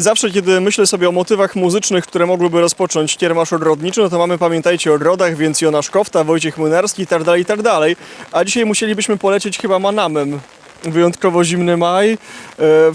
Zawsze, kiedy myślę sobie o motywach muzycznych, które mogłyby rozpocząć kiermasz ogrodniczy, no to mamy, pamiętajcie, o ogrodach, więc Jonasz Kofta, Wojciech Młynarski i tak dalej, i tak dalej. A dzisiaj musielibyśmy polecieć chyba Manamem. Wyjątkowo zimny maj, e,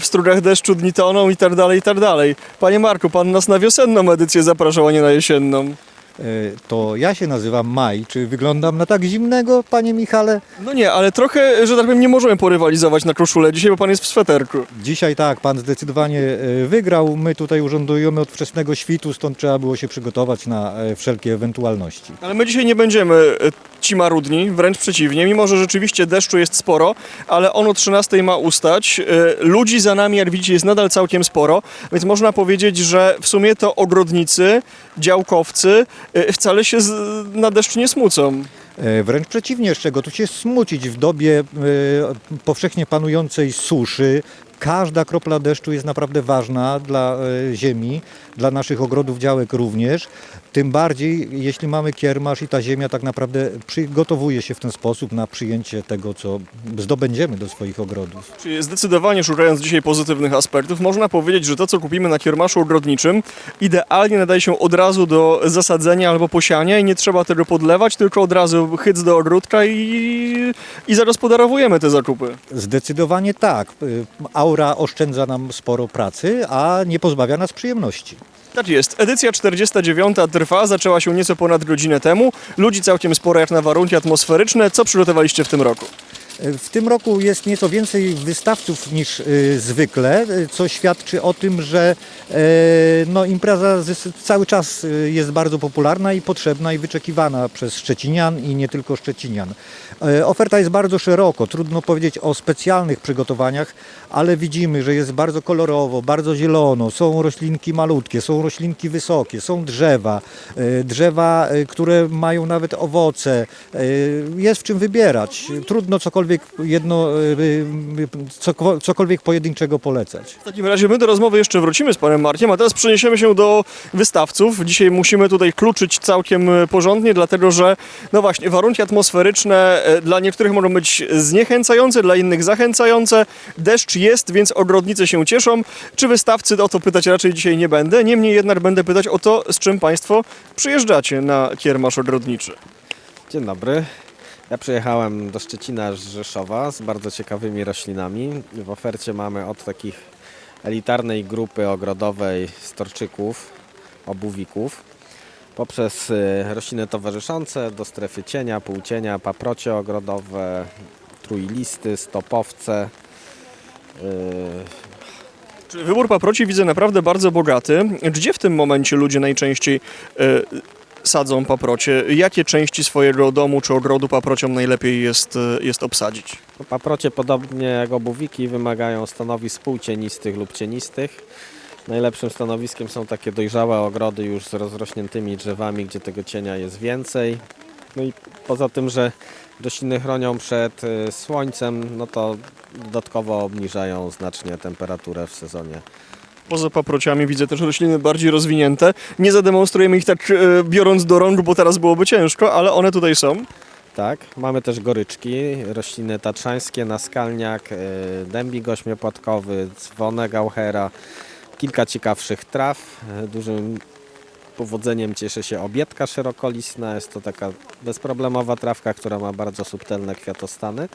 w strugach deszczu dni toną i tak dalej, i tak dalej. Panie Marku, pan nas na wiosenną edycję zapraszał, a nie na jesienną. E, To ja się nazywam Maj. Czy wyglądam na tak zimnego, panie Michale? No nie, ale trochę, że tak powiem, nie możemy porywalizować na koszulę dzisiaj, bo pan jest w sweterku. Dzisiaj tak, pan zdecydowanie e, wygrał. My tutaj urządujemy od wczesnego świtu, stąd trzeba było się przygotować na e, wszelkie ewentualności. Ale my dzisiaj nie będziemy ci marudni, wręcz przeciwnie. Mimo, że rzeczywiście deszczu jest sporo, ale on o 13 ma ustać. Ludzi za nami, jak widzicie, jest nadal całkiem sporo, więc można powiedzieć, że w sumie to ogrodnicy, działkowcy wcale się na deszcz nie smucą. E, Wręcz przeciwnie, z czego tu się smucić w dobie e, powszechnie panującej suszy. Każda kropla deszczu jest naprawdę ważna dla e, ziemi, dla naszych ogrodów działek również. Tym bardziej, jeśli mamy kiermasz i ta ziemia tak naprawdę przygotowuje się w ten sposób na przyjęcie tego, co zdobędziemy do swoich ogrodów. Czyli zdecydowanie szukając dzisiaj pozytywnych aspektów, można powiedzieć, że to, co kupimy na kiermaszu ogrodniczym, idealnie nadaje się od razu do zasadzenia albo posiania i nie trzeba tego podlewać, tylko od razu chyc do ogródka i, i zagospodarowujemy te zakupy. Zdecydowanie tak. Aura oszczędza nam sporo pracy, a nie pozbawia nas przyjemności. Tak jest. Edycja 49 trwa, zaczęła się nieco ponad godzinę temu. Ludzi całkiem sporo jak na warunki atmosferyczne. Co przygotowaliście w tym roku? W tym roku jest nieco więcej wystawców niż y, zwykle, co świadczy o tym, że e, no, impreza cały czas y, jest bardzo popularna i potrzebna i wyczekiwana przez Szczecinian i nie tylko Szczecinian. E, Oferta jest bardzo szeroko, trudno powiedzieć o specjalnych przygotowaniach, ale widzimy, że jest bardzo kolorowo, bardzo zielono, są roślinki malutkie, są roślinki wysokie, są drzewa, e, drzewa, e, które mają nawet owoce, e, jest w czym wybierać. Trudno cokolwiek jedno, coko- cokolwiek pojedynczego polecać. W takim razie my do rozmowy jeszcze wrócimy z panem Markiem, a teraz przeniesiemy się do wystawców. Dzisiaj musimy tutaj kluczyć całkiem porządnie, dlatego że, no właśnie, warunki atmosferyczne dla niektórych mogą być zniechęcające, dla innych zachęcające. Deszcz jest, więc ogrodnicy się cieszą. Czy wystawcy, o to pytać raczej dzisiaj nie będę. Niemniej jednak będę pytać o to, z czym państwo przyjeżdżacie na kiermasz ogrodniczy. Dzień dobry. Ja przyjechałem do Szczecina z Rzeszowa z bardzo ciekawymi roślinami. W ofercie mamy od takich elitarnej grupy ogrodowej storczyków, obuwików, poprzez y, rośliny towarzyszące do strefy cienia, półcienia, paprocie ogrodowe, trójlisty, stopowce. Y, Czyli wybór paproci widzę naprawdę bardzo bogaty. Gdzie w tym momencie ludzie najczęściej e, sadzą paprocie? Jakie części swojego domu czy ogrodu paprociom najlepiej jest, e, jest obsadzić? Paprocie, podobnie jak obuwiki, wymagają stanowisk półcienistych lub cienistych. Najlepszym stanowiskiem są takie dojrzałe ogrody już z rozrośniętymi drzewami, gdzie tego cienia jest więcej. No i poza tym, że rośliny chronią przed y, słońcem, no to dodatkowo obniżają znacznie temperaturę w sezonie. Poza paprociami widzę też rośliny bardziej rozwinięte. Nie zademonstrujemy ich tak e, biorąc do rąk, bo teraz byłoby ciężko, ale one tutaj są. Tak, mamy też goryczki, rośliny tatrzańskie, naskalniak, y, dębik ośmiopłatkowy, dzwonek gauchera, kilka ciekawszych traw. Y, Dużym powodzeniem cieszy się obietka szerokolistna, jest to taka bezproblemowa trawka, która ma bardzo subtelne kwiatostany.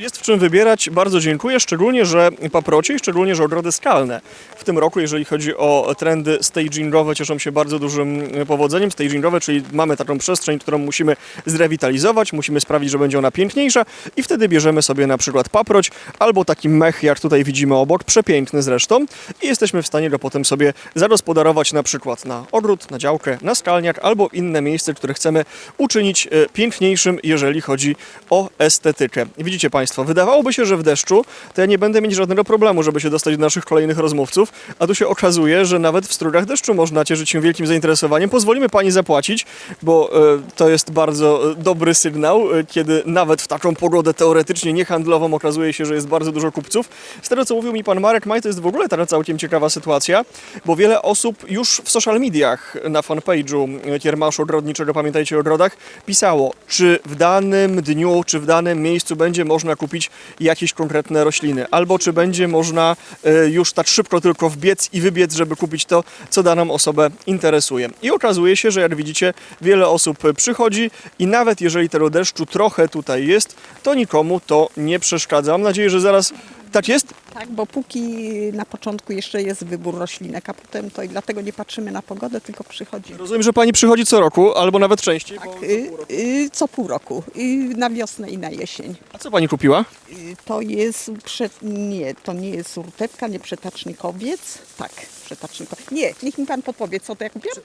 Jest w czym wybierać, bardzo dziękuję, szczególnie, że paprocie i szczególnie, że ogrody skalne. W tym roku, jeżeli chodzi o trendy stagingowe, cieszą się bardzo dużym powodzeniem. Stagingowe, czyli mamy taką przestrzeń, którą musimy zrewitalizować, musimy sprawić, że będzie ona piękniejsza i wtedy bierzemy sobie na przykład paproć albo taki mech, jak tutaj widzimy obok, przepiękny zresztą i jesteśmy w stanie go potem sobie zagospodarować na przykład na ogród, na działkę, na skalniak albo inne miejsce, które chcemy uczynić e, piękniejszym, jeżeli chodzi o estetykę. Widzicie Państwo, wydawałoby się, że w deszczu to ja nie będę mieć żadnego problemu, żeby się dostać do naszych kolejnych rozmówców, a tu się okazuje, że nawet w strugach deszczu można cieszyć się wielkim zainteresowaniem. Pozwolimy Pani zapłacić, bo e, to jest bardzo e, dobry sygnał, e, kiedy nawet w taką pogodę teoretycznie niehandlową okazuje się, że jest bardzo dużo kupców. Z tego, co mówił mi Pan Marek Maj, to jest w ogóle taka całkiem ciekawa sytuacja, bo wiele osób już w social mediach, na fanpage'u Kiermaszu Ogrodniczego, pamiętajcie o ogrodach, pisało, czy w danym dniu, czy w danym miejscu będzie można kupić jakieś konkretne rośliny, albo czy będzie można e, już tak szybko tylko wbiec i wybiec, żeby kupić to, co daną osobę interesuje. I okazuje się, że jak widzicie, wiele osób przychodzi i nawet jeżeli tego deszczu trochę tutaj jest, to nikomu to nie przeszkadza. Mam nadzieję, że zaraz tak jest. Tak, bo póki na początku jeszcze jest wybór roślinek, a potem to i dlatego nie patrzymy na pogodę, tylko przychodzimy. Rozumiem, że pani przychodzi co roku, albo nawet częściej. Tak, bo- y, y, co pół roku, y, na wiosnę i na jesień. A co pani kupiła? Y, to jest, prze, nie, to nie jest urtewka, nie przetacznik-owiec. Tak, przetacznik Nie, niech mi pan podpowie, co to ja kupiłam?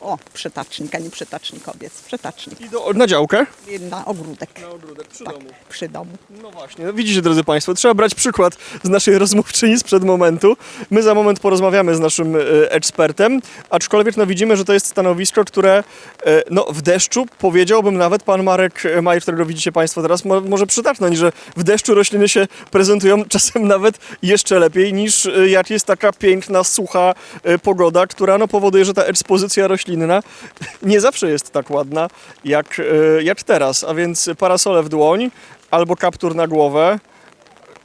O, przetacznik, a nie przetacznik-owiec. Przetacznik. I do, na działkę? Y, Na ogródek. Na ogródek, przy Tak, domu. przy domu. No właśnie, no widzicie drodzy Państwo, trzeba brać przykład z naszej rozmówczyni sprzed momentu. My za moment porozmawiamy z naszym e, ekspertem, aczkolwiek no widzimy, że to jest stanowisko, które e, no w deszczu, powiedziałbym nawet pan Marek Maj, którego widzicie Państwo teraz, mo, może przytaknąć, że w deszczu rośliny się prezentują czasem nawet jeszcze lepiej niż e, jak jest taka piękna, sucha pogoda, która no powoduje, że ta ekspozycja roślinna nie zawsze jest tak ładna jak, jak teraz, a więc parasole w dłoń, albo kaptur na głowę.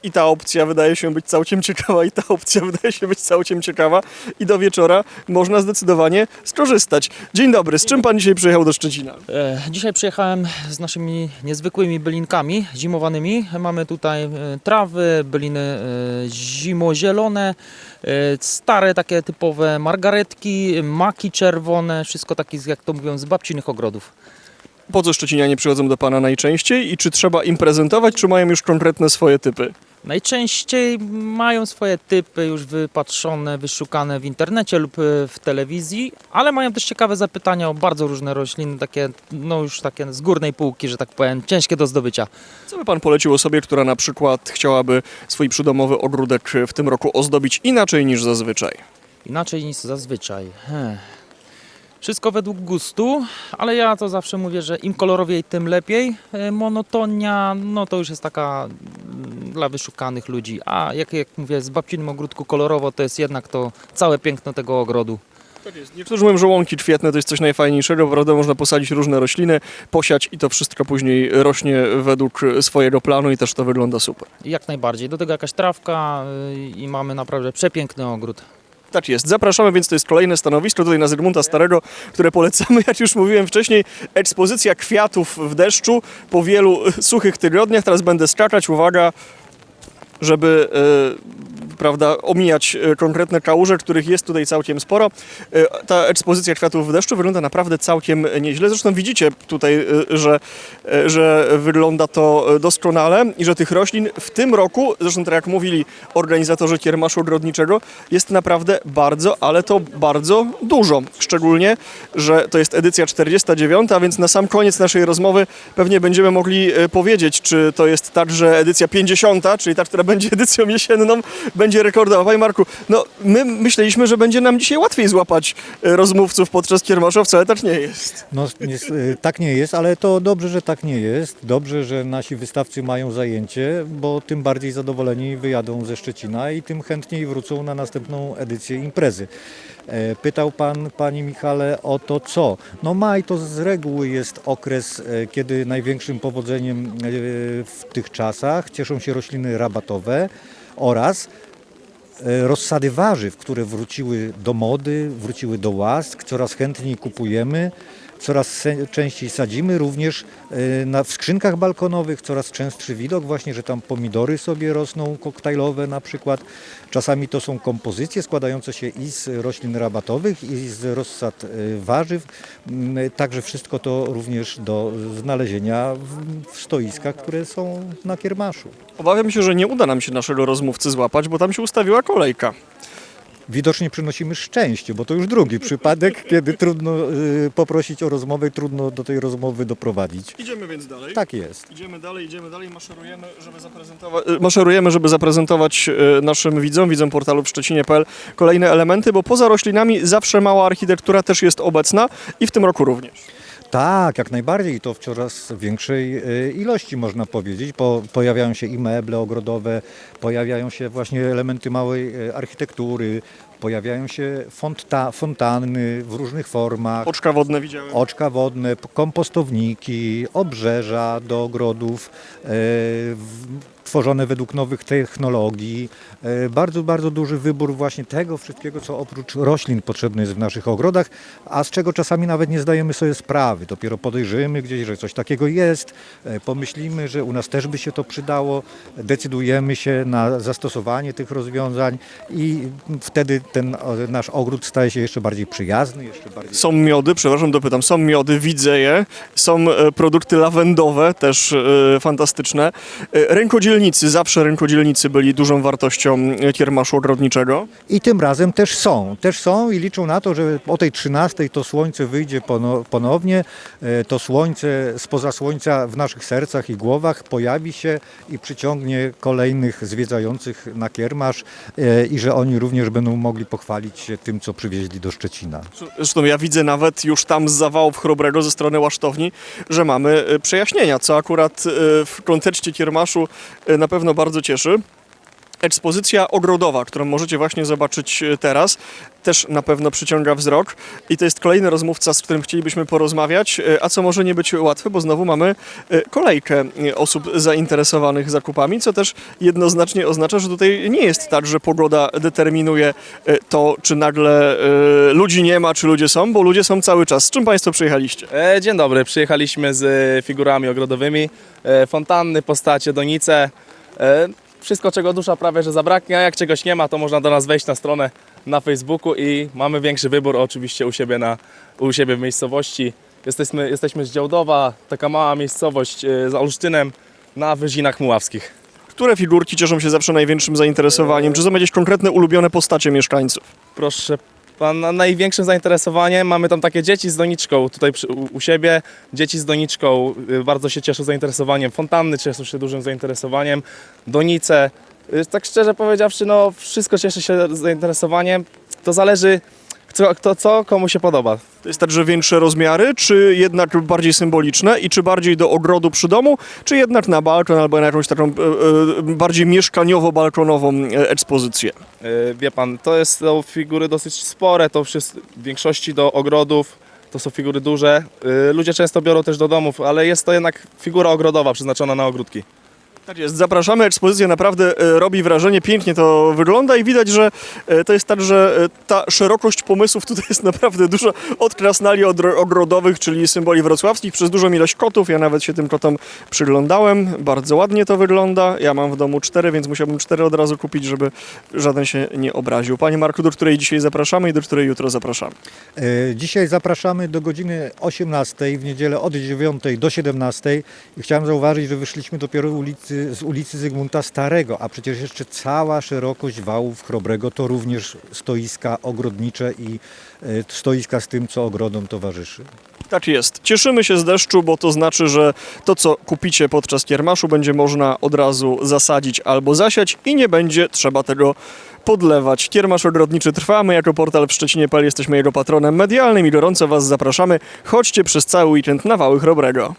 I ta opcja wydaje się być całkiem ciekawa, i ta opcja wydaje się być całkiem ciekawa. I do wieczora można zdecydowanie skorzystać. Dzień dobry, z czym pan dzisiaj przyjechał do Szczecina? E, Dzisiaj przyjechałem z naszymi niezwykłymi bylinkami zimowanymi. Mamy tutaj e, trawy, byliny e, zimozielone, e, stare takie typowe margaretki, maki czerwone, wszystko takie jak to mówią z babcinych ogrodów. Po co Szczecinianie przychodzą do pana najczęściej i czy trzeba im prezentować, czy mają już konkretne swoje typy? Najczęściej mają swoje typy już wypatrzone, wyszukane w internecie lub e, w telewizji, ale mają też ciekawe zapytania o bardzo różne rośliny, takie no już takie z górnej półki, że tak powiem, ciężkie do zdobycia. Co by pan polecił osobie, która na przykład chciałaby swój przydomowy ogródek w tym roku ozdobić inaczej niż zazwyczaj? Inaczej niż zazwyczaj. Wszystko według gustu, ale ja to zawsze mówię, że im kolorowiej, tym lepiej. E, Monotonia, no to już jest taka dla wyszukanych ludzi. A jak, jak mówię, z babcinym ogródku kolorowo, to jest jednak to całe piękno tego ogrodu. Tak jest. Niektórzy mówią, że łąki kwietne to jest coś najfajniejszego, prawda? Można posadzić różne rośliny, posiać i to wszystko później rośnie według swojego planu i też to wygląda super. Jak najbardziej. Do tego jakaś trawka y, i mamy naprawdę przepiękny ogród. Tak jest. Zapraszamy, więc to jest kolejne stanowisko tutaj na Zygmunta Starego, które polecamy, jak już mówiłem wcześniej. Ekspozycja kwiatów w deszczu po wielu suchych tygodniach. Teraz będę skakać, uwaga, żeby e, prawda, omijać e, konkretne kałuże, których jest tutaj całkiem sporo. E, ta ekspozycja kwiatów w deszczu wygląda naprawdę całkiem nieźle. Zresztą widzicie tutaj, e, że, że wygląda to doskonale i że tych roślin w tym roku, zresztą tak jak mówili organizatorzy kiermaszu ogrodniczego, jest naprawdę bardzo, ale to bardzo dużo. Szczególnie, że to jest edycja 49, a więc na sam koniec naszej rozmowy pewnie będziemy mogli powiedzieć, czy to jest także edycja 50, czyli ta, która będzie edycją jesienną, będzie rekordowa. Panie Marku, no my myśleliśmy, że będzie nam dzisiaj łatwiej złapać e, rozmówców podczas kiermaszowca, ale tak nie jest. No, jest, y, tak nie jest, ale to dobrze, że tak nie jest. Dobrze, że nasi wystawcy mają zajęcie, bo tym bardziej zadowoleni wyjadą ze Szczecina i tym chętniej wrócą na następną edycję imprezy. E, Pytał Pan, Panie Michale, o to co? No maj to z reguły jest okres, e, kiedy największym powodzeniem e, w tych czasach cieszą się rośliny rabatowe oraz e, rozsady warzyw, które wróciły do mody, wróciły do łask, coraz chętniej kupujemy, coraz częściej sadzimy, również e, na, w skrzynkach balkonowych coraz częstszy widok właśnie, że tam pomidory sobie rosną koktajlowe na przykład. Czasami to są kompozycje składające się i z roślin rabatowych i z rozsad e, warzyw, Mm, także wszystko to również do znalezienia w stoiskach, które są na kiermaszu. Obawiam się, że nie uda nam się naszego rozmówcy złapać, bo tam się ustawiła kolejka. Widocznie przynosimy szczęście, bo to już drugi przypadek, kiedy trudno y, poprosić o rozmowę, trudno do tej rozmowy doprowadzić. Idziemy więc dalej. Tak jest. Idziemy dalej, idziemy dalej, maszerujemy, żeby zaprezentować, e, maszerujemy, żeby zaprezentować e, naszym widzom, widzom portalu w Szczecinie.pl kolejne elementy, bo poza roślinami zawsze mała architektura też jest obecna i w tym roku również. Tak, jak najbardziej i to w coraz większej e, ilości można powiedzieć. Po, pojawiają się i meble ogrodowe, pojawiają się właśnie elementy małej e, architektury, pojawiają się fonta, fontanny w różnych formach. Oczka wodne widziałem. Oczka wodne, kompostowniki, obrzeża do ogrodów, e, w- tworzone według nowych technologii. E, bardzo, bardzo duży wybór właśnie tego wszystkiego, co oprócz roślin potrzebne jest w naszych ogrodach, a z czego czasami nawet nie zdajemy sobie sprawy. Dopiero podejrzymy gdzieś, że coś takiego jest, e, pomyślimy, że u nas też by się to przydało, decydujemy się na zastosowanie tych rozwiązań i wtedy ten nasz ogród staje się jeszcze bardziej przyjazny, jeszcze bardziej Są miody, przepraszam, dopytam, są miody, widzę je, są e, produkty lawendowe, też e, fantastyczne. E, Rękodzielnicy, zawsze rękodzielnicy byli dużą wartością kiermaszu ogrodniczego. I tym razem też są. Też są i liczą na to, że o tej 13 to słońce wyjdzie pono- ponownie. To słońce spoza słońca w naszych sercach i głowach pojawi się i przyciągnie kolejnych zwiedzających na kiermasz i że oni również będą mogli pochwalić się tym, co przywieźli do Szczecina. Zresztą ja widzę nawet już tam z zawałów Chrobrego ze strony Łasztowni, że mamy e, przejaśnienia, co akurat e, w kontekście kiermaszu e, na pewno bardzo cieszy. Ekspozycja ogrodowa, którą możecie właśnie zobaczyć e, teraz, też na pewno przyciąga wzrok. I to jest kolejny rozmówca, z którym chcielibyśmy porozmawiać, e, a co może nie być łatwe, bo znowu mamy e, kolejkę osób zainteresowanych zakupami, co też jednoznacznie oznacza, że tutaj nie jest tak, że pogoda determinuje to, czy nagle ludzi nie ma, czy ludzie są, bo ludzie są cały czas. Z czym Państwo przyjechaliście? Dzień dobry, przyjechaliśmy z figurami ogrodowymi, fontanny, postacie, donice, wszystko czego dusza prawie że zabraknie, a jak czegoś nie ma to można do nas wejść na stronę na Facebooku i mamy większy wybór oczywiście u siebie, na, u siebie w miejscowości. Jesteśmy, jesteśmy z Działdowa, taka mała miejscowość e, za Olsztynem na Wyżinach Muławskich. Które figurki cieszą się zawsze największym zainteresowaniem? Czy są jakieś konkretne ulubione postacie mieszkańców? Proszę pana, największym zainteresowaniem mamy tam takie dzieci z doniczką tutaj przy, u, u siebie. Dzieci z doniczką y, bardzo się cieszą zainteresowaniem. Fontanny cieszą się dużym zainteresowaniem. Donice. Y, Tak szczerze powiedziawszy, no wszystko cieszy się zainteresowaniem. To zależy co, kto, co komu się podoba. To jest także większe rozmiary, czy jednak bardziej symboliczne i czy bardziej do ogrodu przy domu, czy jednak na balkon albo na jakąś taką e, e, bardziej mieszkaniowo-balkonową e, ekspozycję? Y, Wie pan, to jest, są figury dosyć spore, to wszystko, w większości do ogrodów. To są figury duże. Y, Ludzie często biorą też do domów, ale jest to jednak figura ogrodowa przeznaczona na ogródki. Tak jest, zapraszamy, ekspozycja naprawdę e, robi wrażenie, pięknie to wygląda i widać, że e, to jest tak, że e, ta szerokość pomysłów tutaj jest naprawdę duża, od krasnali ogrodowych, czyli symboli wrocławskich, przez dużą ilość kotów, ja nawet się tym kotom przyglądałem, bardzo ładnie to wygląda, ja mam w domu cztery, więc musiałbym cztery od razu kupić, żeby żaden się nie obraził. Panie Marku, do której dzisiaj zapraszamy i do której jutro zapraszamy? Dzisiaj zapraszamy do godziny 18, w niedzielę od 9 do 17 i chciałem zauważyć, że wyszliśmy dopiero ulicy, z ulicy Zygmunta Starego, a przecież jeszcze cała szerokość wałów Chrobrego to również stoiska ogrodnicze i e, stoiska z tym, co ogrodom towarzyszy. Tak jest. Cieszymy się z deszczu, bo to znaczy, że to, co kupicie podczas kiermaszu, będzie można od razu zasadzić albo zasiać i nie będzie trzeba tego podlewać. Kiermasz ogrodniczy trwa, my jako portal w Szczecinie.pl jesteśmy jego patronem medialnym i gorąco Was zapraszamy. Chodźcie przez cały weekend na Wały Chrobrego.